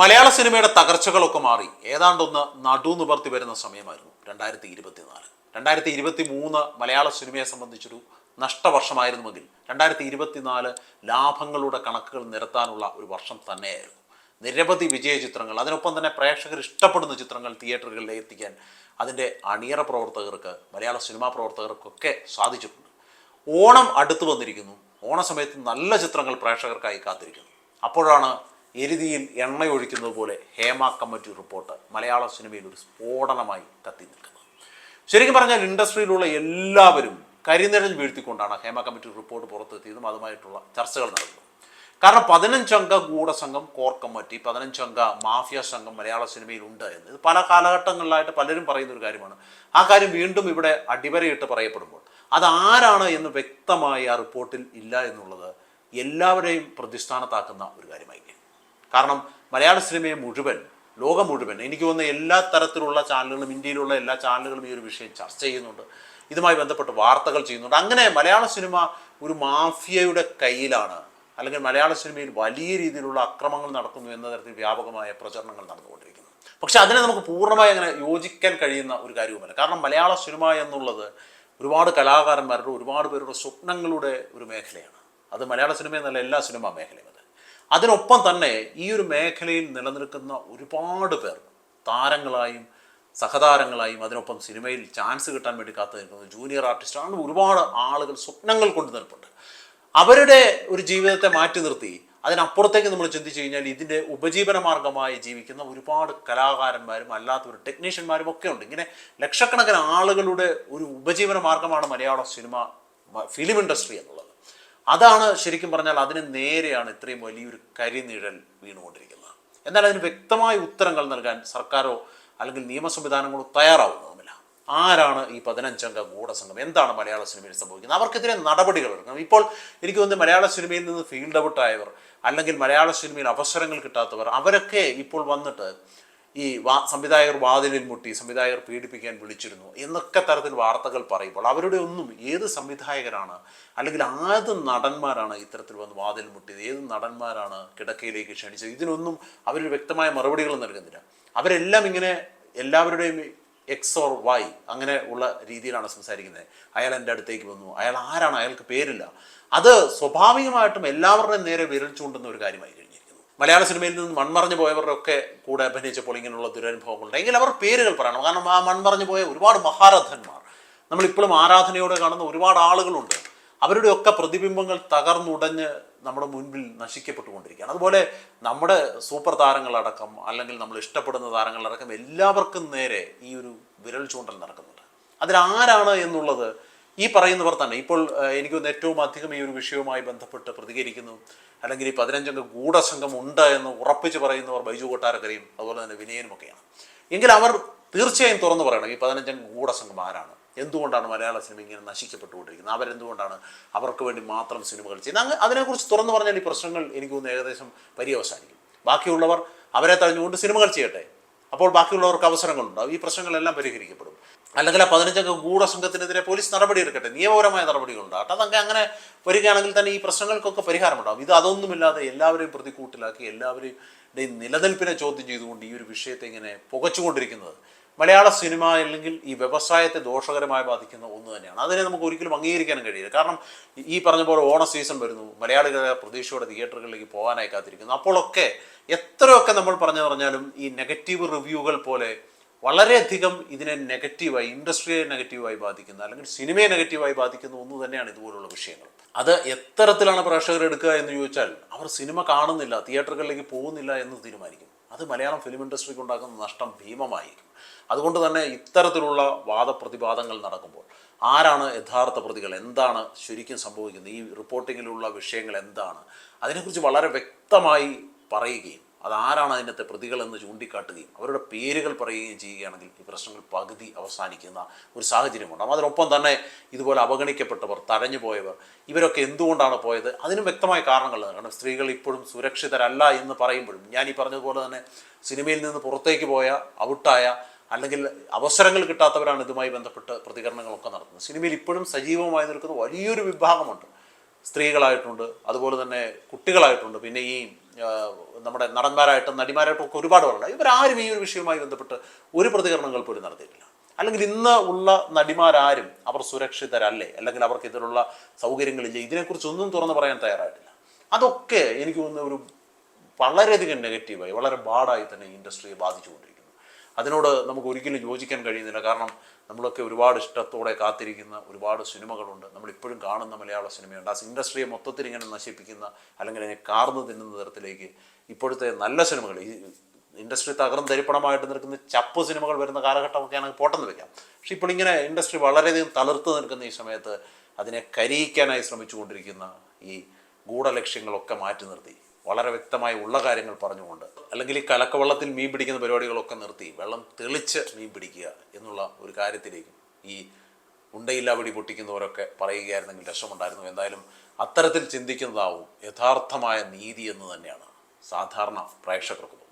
മലയാള സിനിമയുടെ തകർച്ചകളൊക്കെ മാറി. ഏതാണ്ടൊന്ന് നടു നിവർത്തി വരുന്ന സമയമായിരുന്നു രണ്ടായിരത്തി ഇരുപത്തിനാല്. രണ്ടായിരത്തി ഇരുപത്തി മൂന്ന് മലയാള സിനിമയെ സംബന്ധിച്ചൊരു നഷ്ടവർഷമായിരുന്നുവെങ്കിൽ രണ്ടായിരത്തി ഇരുപത്തിനാല് ലാഭങ്ങളുടെ കണക്കുകൾ നിരത്താനുള്ള ഒരു വർഷം തന്നെയായിരുന്നു. നിരവധി വിജയ ചിത്രങ്ങൾ അതിനൊപ്പം തന്നെ പ്രേക്ഷകർ ഇഷ്ടപ്പെടുന്ന ചിത്രങ്ങൾ തിയേറ്ററുകളിൽ എത്തിക്കാൻ അതിന്റെ അണിയറ പ്രവർത്തകർക്ക് മലയാള സിനിമാ പ്രവർത്തകർക്കൊക്കെ സാധിച്ചിട്ടുണ്ട്. ഓണം അടുത്തു വന്നിരിക്കുന്നു. ഓണസമയത്ത് നല്ല ചിത്രങ്ങൾ പ്രേക്ഷകർക്കായി കാത്തിരിക്കുന്നു. അപ്പോഴാണ് എരുതിയിൽ എണ്ണയൊഴിക്കുന്നത് പോലെ ഹേമ കമ്മിറ്റി റിപ്പോർട്ട് മലയാള സിനിമയിൽ ഒരു സ്ഫോടനമായി കത്തി നിൽക്കുന്നത് ശരിക്കും പറഞ്ഞാൽ ഇൻഡസ്ട്രിയിലുള്ള എല്ലാവരും കരിനിഴൽ വീഴ്ത്തിക്കൊണ്ടാണ് ഹേമ കമ്മിറ്റി റിപ്പോർട്ട് പുറത്തെത്തിയതും അതുമായിട്ടുള്ള ചർച്ചകൾ നടന്നത്. കാരണം പതിനഞ്ചംഗ ഗൂഢസംഘം കോർ കമ്മിറ്റി പതിനഞ്ചംഗ മാഫിയ സംഘം മലയാള സിനിമയിൽ ഉണ്ട് എന്ന് ഇത് പല കാലഘട്ടങ്ങളിലായിട്ട് പലരും പറയുന്ന ഒരു കാര്യമാണ്. ആ കാര്യം വീണ്ടും ഇവിടെ അടിവരയിട്ട് പറയപ്പെടുമ്പോൾ അതാരാണ് എന്ന് വ്യക്തമായി ആ റിപ്പോർട്ടിൽ ഇല്ല എന്നുള്ളത് എല്ലാവരെയും പ്രതിസ്ഥാനത്താക്കുന്ന ഒരു കാര്യമായിരിക്കും. കാരണം മലയാള സിനിമയെ മുഴുവൻ ലോകം മുഴുവൻ എനിക്ക് തോന്നുന്ന എല്ലാ തരത്തിലുള്ള ചാനലുകളും ഇന്ത്യയിലുള്ള എല്ലാ ചാനലുകളും ഈ ഒരു വിഷയം ചർച്ച ചെയ്യുന്നുണ്ട്. ഇതുമായി ബന്ധപ്പെട്ട് വാർത്തകൾ ചെയ്യുന്നുണ്ട്. അങ്ങനെ മലയാള സിനിമ ഒരു മാഫിയയുടെ കയ്യിലാണ്. അല്ലെങ്കിൽ മലയാള സിനിമയിൽ വലിയ രീതിയിലുള്ള അക്രമങ്ങൾ നടക്കുന്നു എന്ന തരത്തിൽ വ്യാപകമായ പ്രചരണങ്ങൾ നടന്നുകൊണ്ടിരിക്കുന്നു. പക്ഷെ അതിനെ നമുക്ക് പൂർണമായി അങ്ങനെ യോജിക്കാൻ കഴിയുന്ന ഒരു കാര്യവുമല്ല. കാരണം മലയാള സിനിമ എന്നുള്ളത് ഒരുപാട് കലാകാരന്മാരുടെ ഒരുപാട് പേരുടെ സ്വപ്നങ്ങളുടെ ഒരു മേഖലയാണ്. അത് മലയാള സിനിമ എന്നല്ല എല്ലാ സിനിമാ മേഖലയും അതിനൊപ്പം തന്നെ ഈ ഒരു മേഖലയിൽ നിലനിൽക്കുന്ന ഒരുപാട് പേർ താരങ്ങളായും സഹതാരങ്ങളായും അതിനൊപ്പം സിനിമയിൽ ചാൻസ് കിട്ടാൻ വേണ്ടി കാത്തു ജൂനിയർ ആർട്ടിസ്റ്റ് അങ്ങനെ ഒരുപാട് ആളുകൾ സ്വപ്നങ്ങൾ കൊണ്ടു നിൽപ്പുണ്ട് അവരുടെ ഒരു ജീവിതത്തെ മാറ്റി നിർത്തി അതിനപ്പുറത്തേക്ക് നമ്മൾ ചിന്തിച്ചു കഴിഞ്ഞാൽ ഇതിന്റെ ഉപജീവന മാർഗമായി ജീവിക്കുന്ന ഒരുപാട് കലാകാരന്മാരും അല്ലാത്തവരും ടെക്നീഷ്യന്മാരും ഒക്കെ ഉണ്ട്. ഇങ്ങനെ ലക്ഷക്കണക്കിന് ആളുകളുടെ ഒരു ഉപജീവന മാർഗമാണ് മലയാള സിനിമ ഫിലിം ഇൻഡസ്ട്രി എന്നുള്ളത്. അതാണ് ശരിക്കും പറഞ്ഞാൽ അതിന് നേരെയാണ് ഇത്രയും വലിയൊരു കരിനിഴൽ വീണുകൊണ്ടിരിക്കുന്നത്. എന്നാൽ അതിന് വ്യക്തമായ ഉത്തരങ്ങൾ നൽകാൻ സർക്കാരോ അല്ലെങ്കിൽ നിയമ സംവിധാനങ്ങളോ തയ്യാറാവുന്നതുമില്ല ആരാണ് ഈ പതിനഞ്ചംഗ ഗൂഢസംഘം? എന്താണ് മലയാള സിനിമയിൽ സംഭവിക്കുന്നത്? അവർക്കെതിരെ നടപടികൾ എടുക്കണം. ഇപ്പോൾ എനിക്ക് തോന്നുന്നു മലയാള സിനിമയിൽ നിന്ന് ഫീൽഡ് ഔട്ടായവർ അല്ലെങ്കിൽ മലയാള സിനിമയിൽ അവസരങ്ങൾ കിട്ടാത്തവർ അവരൊക്കെ ഇപ്പോൾ വന്നിട്ട് ഈ വാ സംവിധായകർ വാതിലിൽ മുട്ടി സംവിധായകർ പീഡിപ്പിക്കാൻ വിളിച്ചിരുന്നു എന്നൊക്കെ തരത്തിൽ വാർത്തകൾ പറയുമ്പോൾ അവരുടെ ഒന്നും ഏത് സംവിധായകരാണ് അല്ലെങ്കിൽ ആത് നടന്മാരാണ് ഇത്തരത്തിൽ വന്ന് വാതിൽ മുട്ടിയത്? ഏത് നടന്മാരാണ് കിടക്കയിലേക്ക് ക്ഷണിച്ചത്? ഇതിനൊന്നും അവർ വ്യക്തമായ മറുപടികൾ നൽകുന്നില്ല. അവരെല്ലാം ഇങ്ങനെ എല്ലാവരുടെയും എക്സ് ഓർ വൈ അങ്ങനെ ഉള്ള രീതിയിലാണ് സംസാരിക്കുന്നത്. അയാൾ എന്റെ അടുത്തേക്ക് വന്നു. അയാൾ ആരാണ്? അയാൾക്ക് പേരില്ല. അത് സ്വാഭാവികമായിട്ടും എല്ലാവരുടെയും നേരെ വിരൽ ചൂണ്ടുന്ന ഒരു കാര്യമായി കഴിഞ്ഞിരിക്കുന്നു. മലയാള സിനിമയിൽ നിന്ന് മൺമറഞ്ഞു പോയവരുടെ ഒക്കെ കൂടെ അഭിനയിച്ചപ്പോൾ ഇങ്ങനെയുള്ള ദുരനുഭവങ്ങളുണ്ട്. എങ്കിൽ അവർ പേരുകൾ പറയണം. കാരണം ആ മൺമറഞ്ഞു പോയ ഒരുപാട് മഹാരഥന്മാർ. നമ്മളിപ്പോഴും ആരാധനയോടെ കാണുന്ന ഒരുപാട് ആളുകളുണ്ട്. അവരുടെയൊക്കെ പ്രതിബിംബങ്ങൾ തകർന്നുടഞ്ഞ് നമ്മുടെ മുൻപിൽ നശിക്കപ്പെട്ടുകൊണ്ടിരിക്കുകയാണ്. അതുപോലെ നമ്മുടെ സൂപ്പർ താരങ്ങളടക്കം അല്ലെങ്കിൽ നമ്മൾ ഇഷ്ടപ്പെടുന്ന താരങ്ങളടക്കം എല്ലാവർക്കും നേരെ ഈ ഒരു വിരൽ ചൂണ്ടൽ നടക്കുന്നുണ്ട്. അതിലാരാണ് എന്നുള്ളത് ഈ പറയുന്നവർ തന്നെ ഇപ്പോൾ എനിക്ക് ഏറ്റവും അധികം ഈ ഒരു വിഷയവുമായി ബന്ധപ്പെട്ട് പ്രതികരിക്കുന്നു. അല്ലെങ്കിൽ ഈ പതിനഞ്ചംഗ ഗൂഢസംഘം ഉണ്ട് എന്ന് ഉറപ്പിച്ച് പറയുന്നവർ ബൈജു കൊട്ടാരക്കരയും അതുപോലെ തന്നെ വിനയനും ഒക്കെയാണ്. എങ്കിൽ അവർ തീർച്ചയായും തുറന്നു പറയണം ഈ പതിനഞ്ചംഗ ഗൂഢസംഘം ആരാണ്? എന്തുകൊണ്ടാണ് മലയാള സിനിമ ഇങ്ങനെ നശിക്കപ്പെട്ടുകൊണ്ടിരിക്കുന്നത്? അവരെന്തുകൊണ്ടാണ് അവർക്ക് വേണ്ടി മാത്രം സിനിമകൾ ചെയ്യുന്നത്? അങ്ങ് അതിനെക്കുറിച്ച് തുറന്നു പറഞ്ഞാൽ ഈ പ്രശ്നങ്ങൾ എനിക്ക് തോന്നുന്നു ഏകദേശം പര്യവസാനിക്കും. ബാക്കിയുള്ളവർ അവരെ തഴഞ്ഞുകൊണ്ട് സിനിമകൾ ചെയ്യട്ടെ? അപ്പോൾ ബാക്കിയുള്ളവർക്ക് അവസരങ്ങളുണ്ടാവും. ഈ പ്രശ്നങ്ങളെല്ലാം പരിഹരിക്കപ്പെടും. അല്ലെങ്കിൽ ആ പതിനഞ്ചംഗ ഗൂഢസംഘത്തിനെതിരെ പോലീസ് നടപടി എടുക്കട്ടെ. നിയമപരമായ നടപടികളുണ്ടാകട്ടെ അതൊക്കെ അങ്ങനെ വരികയാണെങ്കിൽ തന്നെ ഈ പ്രശ്നങ്ങൾക്കൊക്കെ പരിഹാരമുണ്ടാകും ഇത് അതൊന്നുമില്ലാതെ എല്ലാവരെയും പ്രതിക്കൂട്ടിലാക്കി എല്ലാവരുടെയും നിലനിൽപ്പിനെ ചോദ്യം ചെയ്തുകൊണ്ട് ഈ ഒരു വിഷയത്തെ ഇങ്ങനെ പുകച്ചുകൊണ്ടിരിക്കുന്നത്. മലയാള സിനിമ അല്ലെങ്കിൽ ഈ വ്യവസായത്തെ ദോഷകരമായി ബാധിക്കുന്ന ഒന്ന് തന്നെയാണ്. അതിനെ നമുക്ക് ഒരിക്കലും അംഗീകരിക്കാനും കഴിയില്ല. കാരണം ഈ പറഞ്ഞ പോലെ ഓണ സീസൺ വരുന്നു മലയാളികളെ പ്രതീക്ഷയോടെ തിയേറ്ററുകളിലേക്ക് പോകാനായി കാത്തിരിക്കുന്നു. അപ്പോഴൊക്കെ എത്രയൊക്കെ നമ്മൾ പറഞ്ഞു പറഞ്ഞാലും ഈ നെഗറ്റീവ് റിവ്യൂകൾ പോലെ വളരെയധികം ഇതിനെ നെഗറ്റീവായി ഇൻഡസ്ട്രിയെ നെഗറ്റീവായി ബാധിക്കുന്ന അല്ലെങ്കിൽ സിനിമയെ നെഗറ്റീവായി ബാധിക്കുന്ന ഒന്ന് തന്നെയാണ് ഇതുപോലുള്ള വിഷയങ്ങൾ. അത് എത്തരത്തിലാണ് പ്രേക്ഷകർ എടുക്കുക എന്ന് ചോദിച്ചാൽ അവർ സിനിമ കാണുന്നില്ല തിയേറ്ററുകളിലേക്ക് പോകുന്നില്ല എന്ന് തീരുമാനിക്കും. അത് മലയാളം ഫിലിം ഇൻഡസ്ട്രിക്ക് ഉണ്ടാക്കുന്ന നഷ്ടം ഭീമമായിരിക്കും. അതുകൊണ്ട് തന്നെ ഇത്തരത്തിലുള്ള വാദപ്രതിവാദങ്ങൾ നടക്കുമ്പോൾ ആരാണ് യഥാർത്ഥ പ്രതികൾ? എന്താണ് ശരിക്കും സംഭവിക്കുന്നത്? ഈ റിപ്പോർട്ടിങ്ങിലുള്ള വിഷയങ്ങൾ എന്താണ്? അതിനെക്കുറിച്ച് വളരെ വ്യക്തമായി പറയുകയും അതാരാണ് അതിനകത്തെ പ്രതികളെന്ന് ചൂണ്ടിക്കാട്ടുകയും അവരുടെ പേരുകൾ പറയുകയും ചെയ്യുകയാണെങ്കിൽ ഈ പ്രശ്നങ്ങൾ പകുതി അവസാനിക്കുന്ന ഒരു സാഹചര്യമുണ്ടാകും അതിനൊപ്പം തന്നെ ഇതുപോലെ അവഗണിക്കപ്പെട്ടവർ തടഞ്ഞു പോയവർ ഇവരൊക്കെ എന്തുകൊണ്ടാണ് പോയത്? അതിനും വ്യക്തമായ കാരണങ്ങളുണ്ട് കാരണം സ്ത്രീകൾ ഇപ്പോഴും സുരക്ഷിതരല്ല എന്ന് പറയുമ്പോഴും ഞാൻ ഈ പറഞ്ഞതുപോലെ തന്നെ സിനിമയിൽ നിന്ന് പുറത്തേക്ക് പോയ ഔട്ടായ അല്ലെങ്കിൽ അവസരങ്ങൾ കിട്ടാത്തവരാണ് ഇതുമായി ബന്ധപ്പെട്ട് പ്രതികരണങ്ങളൊക്കെ നടത്തുന്നത്. സിനിമയിൽ ഇപ്പോഴും സജീവമായി നിൽക്കുന്ന വലിയൊരു വിഭാഗമുണ്ട്. സ്ത്രീകളായിട്ടുണ്ട് അതുപോലെ തന്നെ കുട്ടികളായിട്ടുണ്ട്. പിന്നെ ഈ നമ്മുടെ നടന്മാരായിട്ടും നടിമാരായിട്ടും ഒക്കെ ഒരുപാട് പേരുണ്ട് ഇവരാരും ഈ ഒരു വിഷയവുമായി ബന്ധപ്പെട്ട് ഒരു പ്രതികരണങ്ങൾ പോലും നടത്തിയിട്ടില്ല. അല്ലെങ്കിൽ ഇന്ന് ഉള്ള നടിമാരാരും അവർ സുരക്ഷിതരല്ലേ? അല്ലെങ്കിൽ അവർക്ക് ഇതിലുള്ള സൗകര്യങ്ങളില്ല? ഇതിനെക്കുറിച്ച് ഒന്നും തുറന്ന് പറയാൻ തയ്യാറായിട്ടില്ല. അതൊക്കെ എനിക്ക് തോന്നുന്ന ഒരു വളരെയധികം നെഗറ്റീവായി വളരെ ബാഡായി തന്നെ ഇൻഡസ്ട്രിയെ ബാധിച്ചുകൊണ്ടിരിക്കുന്നു. അതിനോട് നമുക്ക് ഒരിക്കലും യോജിക്കാൻ കഴിയുന്നില്ല. കാരണം നമ്മളൊക്കെ ഒരുപാട് ഇഷ്ടത്തോടെ കാത്തിരിക്കുന്ന ഒരുപാട് സിനിമകളുണ്ട്. നമ്മളിപ്പോഴും കാണുന്ന മലയാള സിനിമയുണ്ട്. ആ ഇൻഡസ്ട്രിയെ മൊത്തത്തിൽ ഇങ്ങനെ നശിപ്പിക്കുന്ന അല്ലെങ്കിൽ അതിനെ കാർന്നു തിന്നുന്ന തരത്തിലേക്ക് ഇപ്പോഴത്തെ നല്ല സിനിമകൾ ഈ ഇൻഡസ്ട്രി തകർന്ന് തരിപ്പണമായിട്ട് നിൽക്കുന്ന ചപ്പ് സിനിമകൾ വരുന്ന കാലഘട്ടമൊക്കെയാണെങ്കിൽ പോട്ടെന്ന് വെക്കാം. പക്ഷെ ഇപ്പോൾ ഇങ്ങനെ ഇൻഡസ്ട്രി വളരെയധികം തളിർത്ത് നിൽക്കുന്ന ഈ സമയത്ത് അതിനെ കരിയിക്കാനായി ശ്രമിച്ചുകൊണ്ടിരിക്കുന്ന ഈ ഗൂഢലക്ഷ്യങ്ങളൊക്കെ മാറ്റി നിർത്തി. വളരെ വ്യക്തമായി ഉള്ള കാര്യങ്ങൾ പറഞ്ഞുകൊണ്ട് അല്ലെങ്കിൽ ഈ കലക്കവെള്ളത്തിൽ മീൻ പിടിക്കുന്ന പരിപാടികളൊക്കെ നിർത്തി വെള്ളം തെളിച്ച് മീൻ പിടിക്കുക എന്നുള്ള ഒരു കാര്യത്തിലേക്കും ഈ ഉണ്ടയില്ല വെടി പൊട്ടിക്കുന്നവരൊക്കെ പറയുകയായിരുന്നെങ്കിൽ രസമുണ്ടായിരുന്നു എന്തായാലും അത്തരത്തിൽ ചിന്തിക്കുന്നതാവും യഥാർത്ഥമായ നീതി എന്ന് തന്നെയാണ് സാധാരണ പ്രേക്ഷകർക്ക്